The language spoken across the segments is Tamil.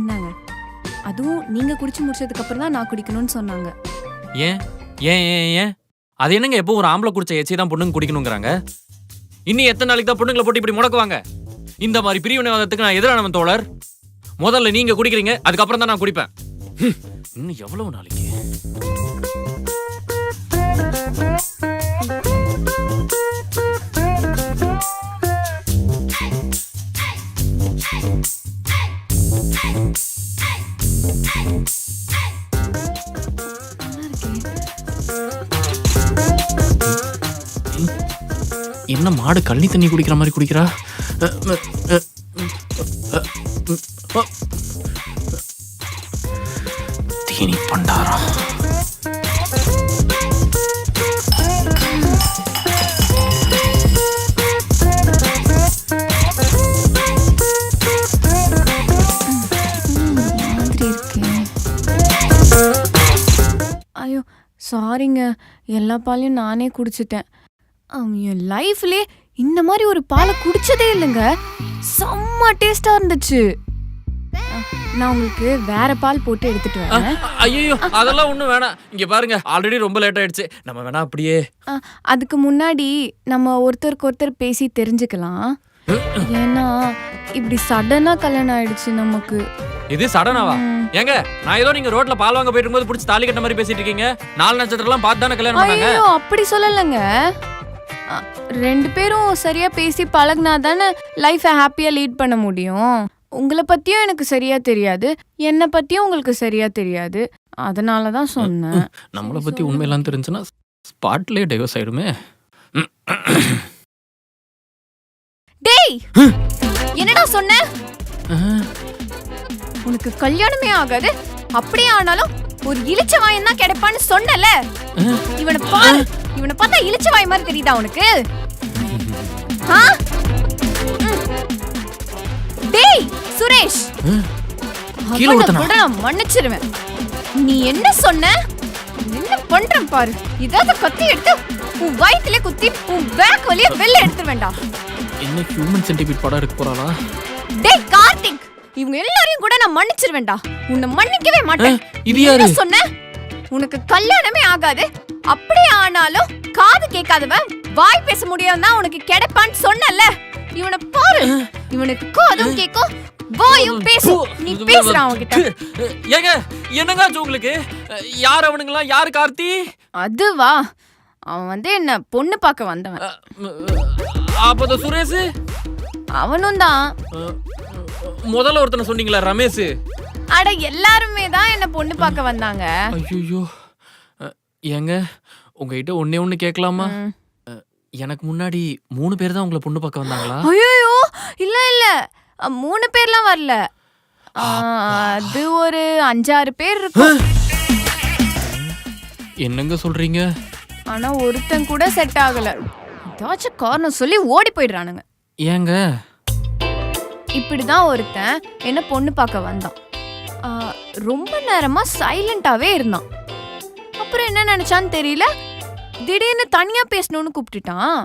இந்தாங்க. அதுவும் நீங்க குடிச்சு முடிச்சதுக்கு அப்புறம் தான் நான் குடிக்கணும்னு சொன்னாங்க. ஏன்? ஏன் ஏன் ஏன்? அது என்னங்க எப்போ ஒரு ஆம்பளை குடிச்ச எச்சி தான் பொண்ணுங்க குடிக்கணுங்கிறாங்க? இன்னும் எத்தனை நாளைக்கு தான் பொண்ணுங்களை போட்டு இப்படி முடக்குவாங்க? இந்த மாதிரி பிரிவினைவாதத்துக்கு நான் எதிரானவன் தோழர். முதல்ல நீங்க குடிக்கிறீங்க அதுக்கப்புறம் தான் நான் குடிப்பேன். இன்னும் எவ்வளவு நாளைக்கு? என்ன மாடு கள்ளி தண்ணி குடிக்கிற மாதிரி குடிக்கிறா? தீனி பண்டாரம். ஐயோ சாரிங்க எல்லா பாலையும் நானே குடிச்சிட்டேன். அவன் என் லைஃப்லே இந்த மாதிரி ஒரு பாலை குடிச்சதே இல்லைங்க. செம்ம டேஸ்டா இருந்துச்சு. நான் உங்களுக்கு வேற பால் போட்டு எடுத்துட்டு வரேன். ஐயோ அதெல்லாம் ஒண்ணும் வேணாம். இங்க பாருங்க ஆல்ரெடி ரொம்ப லேட் ஆயிடுச்சு. நம்ம வேணா அப்படியே அதுக்கு முன்னாடி நம்ம ஒருத்தருக்கு ஒருத்தர் பேசி தெரிஞ்சுக்கலாம். ஏன்னா இப்படி சடனா கல்யாணம் ஆயிடுச்சு நமக்கு. இது சடனாவா. ஏங்க நான் ஏதோ நீங்க ரோட்ல பால் வாங்க போயிட்டு இருக்கும்போது பிடிச்சி தாலி கட்ட மாதிரி பேசிட்டு இருக்கீங்க. நாலு நட்சத்திரம்லாம் பார்த்து தானே கல்யாணம் பண்ணாங்க? அப்படி சொல்லலைங்க. ரெண்டு பேரும் சரியா பேசி பழகுனா தானே லைஃபை ஹாப்பியா லீட் பண்ண முடியும். உங்களை பத்தியும் எனக்கு சரியா தெரியாது. என்னை பத்தியும் உங்களுக்கு சரியா தெரியாது. அதனால தான் சொன்னேன். நம்மளை பத்தி உண்மையெல்லாம் தெரிஞ்சுன்னா ஸ்பாட்லயே டைவர்ஸ் ஆயிடுமே. டேய்! என்னடா சொன்ன? உனக்கு கல்யாணமே ஆகாது. அப்படியே ஆனாலும் ஒரு இளிச்ச வாயன் தான் கிடைப்பான்னு சொன்னல இவனை பாரு. இவனை பார்த்தா இளிச்ச வாய் மாதிரி தெரியுதா உனக்கு. டேய் சுரேஷ். கீழே மன்னிச்சிருவேன். நீ என்ன சொன்ன? என்ன பண்றேன் பாரு. இதாவது கத்தி எடுத்து உன் வயித்துல குத்தி உன் பேக் வழியா வெளில எடுத்து வேண்டாம். என்ன ஹியூமன் சென்டிபீட் படம் எடுக்க போறாளா? டேய் கார்த்திக் இவங்க எல்லாரையும் கூட நான் மன்னிச்சிருவேன்டா. உன்னை மன்னிக்கவே மாட்டேன். இது யாரு? சொன்ன? உனக்கு கல்யாணமே ஆகாது. அப்படியே ஆனாலும் காது கேட்காதவன் வாய் பேச முடியாதுன்னா உனக்கு கிடைப்பான்னு சொன்னல இவனை பாரு. இவனுக்கு காதும் கேட்கும் வாயும் பேசும். நீ பேசுறான் அவன்கிட்ட. ஏங்க என்னங்க ஆச்சு உங்களுக்கு? யார் அவனுங்களா? யார் கார்த்தி? அதுவா? அவன் வந்து என்ன பொண்ணு பார்க்க வந்தவன். அப்ப சுரேஷ்? அவனும் தான். முதல்ல ஒருத்தனை சொன்னீங்களா ரமேஷ்? அட எல்லாருமே தான் என்ன பொண்ணு பார்க்க வந்தாங்க. ஐயோ ஏங்க உங்ககிட்ட ஒண்ணே ஒண்ணு கேட்கலாமா. எனக்கு முன்னாடி மூணு பேர் தான் உங்களை பொண்ணு பார்க்க வந்தாங்களா? ஐயோ இல்ல இல்ல. மூணு பேர்லாம் வரல. அது ஒரு அஞ்சாறு பேர் இருக்கும். என்னங்க சொல்றீங்க? ஆனா ஒருத்தன் கூட செட் ஆகல. ஏதாச்சும் காரணம் சொல்லி ஓடி போயிடுறானுங்க. ஏங்க? இப்படிதான் ஒருத்தன் என்ன பொண்ணு பார்க்க வந்தான். ரொம்ப நேரமா சைலண்டாவே இருந்தான். அப்புறம் என்ன நினைச்சான்னு தெரியல. திடீர்னு தனியா பேசணும்னு கூப்பிட்டுட்டான்.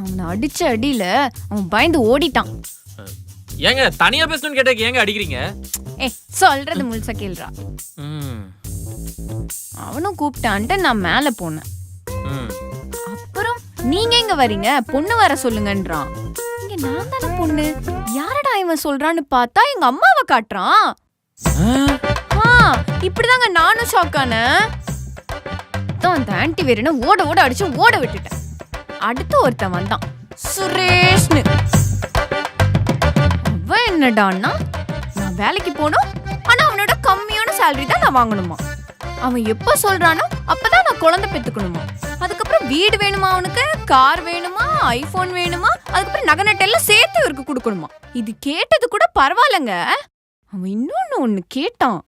அவனை அடிச்ச அடியில அவன் பயந்து ஓடிட்டான். ஏங்க தனியா பேசணும்னு கேட்டதுக்கு ஏங்க அடிக்கிறீங்க? ஏ சொல்றது முழுசா கேள்றா அவனும் கூப்பிட்டான்ட்டு நான் மேல போனேன். அப்புறம் நீங்க எங்க வரீங்க? பொண்ணு வர சொல்லுங்கன்றான். இங்க நான் தானே பொண்ணு. யாரடா இவன் சொல்றான்னு பார்த்தா எங்க அம்மாவை காட்டுறான். ஆ, இப்படிதாங்க நானும் ஷாக் ஆனேன். தான் அந்த ஆன்டி வேறுனு ஓட ஓட அடிச்சு ஓட விட்டுட்டேன். அடுத்து ஒருத்தன் வந்தான். சுரேஷ்னு. அவன் என்னடான்னா நான் வேலைக்கு போகணும் ஆனா அவனோட கம்மியான சேலரி தான் நான் வாங்கணுமா? அவன் எப்போ சொல்றானோ அப்பதான் நான் குழந்தை பெத்துக்கணுமா? அதுக்கப்புறம் வீடு வேணுமா அவனுக்கு? கார் வேணுமா? ஐபோன் வேணுமா? அதுக்கப்புறம் நகை நட்டெல்லாம் சேர்த்து இவருக்கு கொடுக்கணுமா? இது கேட்டது கூட பரவாயில்லங்க. அவன் இன்னொன்னு ஒன்று கேட்டான்.